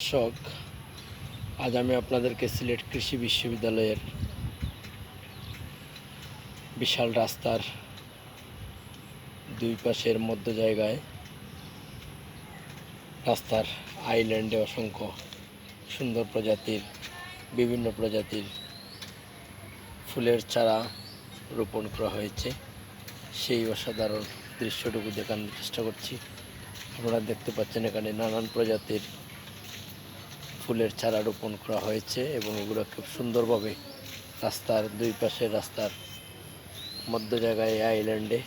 দর্শক, আজ আমি আপনাদেরকে সিলেট কৃষি বিশ্ববিদ্যালয়ের বিশাল রাস্তার দুই পাশের মধ্য জায়গায় রাস্তার আইল্যান্ডে অসংখ্য সুন্দর প্রজাতির, বিভিন্ন প্রজাতির ফুলের চারা রোপণ করা হয়েছে। সেই অসাধারণ দৃশ্যটুকু দেখানোর চেষ্টা করছি। আপনারা দেখতে পাচ্ছেন এখানে নানান প্রজাতির ফুলের চারা রোপণ করা হয়েছে এবং এগুলো খুব সুন্দরভাবে রাস্তার দুই পাশে রাস্তার মধ্য জায়গায় আইল্যান্ডে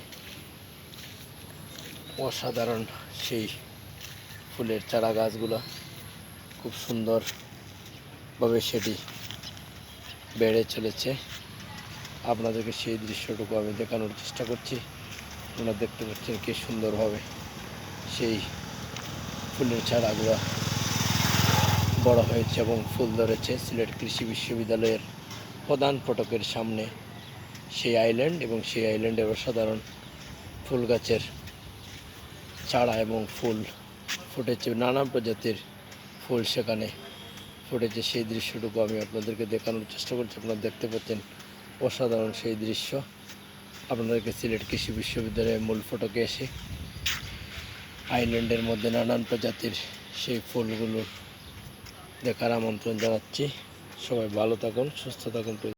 অসাধারণ সেই ফুলের চারা গাছগুলো খুব সুন্দরভাবে সেটি বেড়ে চলেছে। আপনাদেরকে সেই দৃশ্যটুকু আমি দেখানোর চেষ্টা করছি। আপনারা দেখতে পাচ্ছেন কি সুন্দরভাবে সেই ফুলের চারাগুলো বড় হয়েছে এবং ফুল ধরেছে সিলেট কৃষি বিশ্ববিদ্যালয়ের প্রধান ফটকের সামনে। সেই আইল্যান্ড এবং সেই আইল্যান্ডের অসাধারণ ফুল গাছের চারা এবং ফুল ফুটেছে। নানা প্রজাতির ফুল সেখানে ফুটেছে। সেই দৃশ্যটুকু আমি আপনাদেরকে দেখানোর চেষ্টা করছি। আপনারা দেখতে পাচ্ছেন অসাধারণ সেই দৃশ্য। আপনাদেরকে সিলেট কৃষি বিশ্ববিদ্যালয়ের মূল ফটকে এসে আইল্যান্ডের মধ্যে নানান প্রজাতির সেই ফুলগুলোর দেখার আমন্ত্রণ জানাচ্ছি। সবাই ভালো থাকুন সুস্থ থাকুন।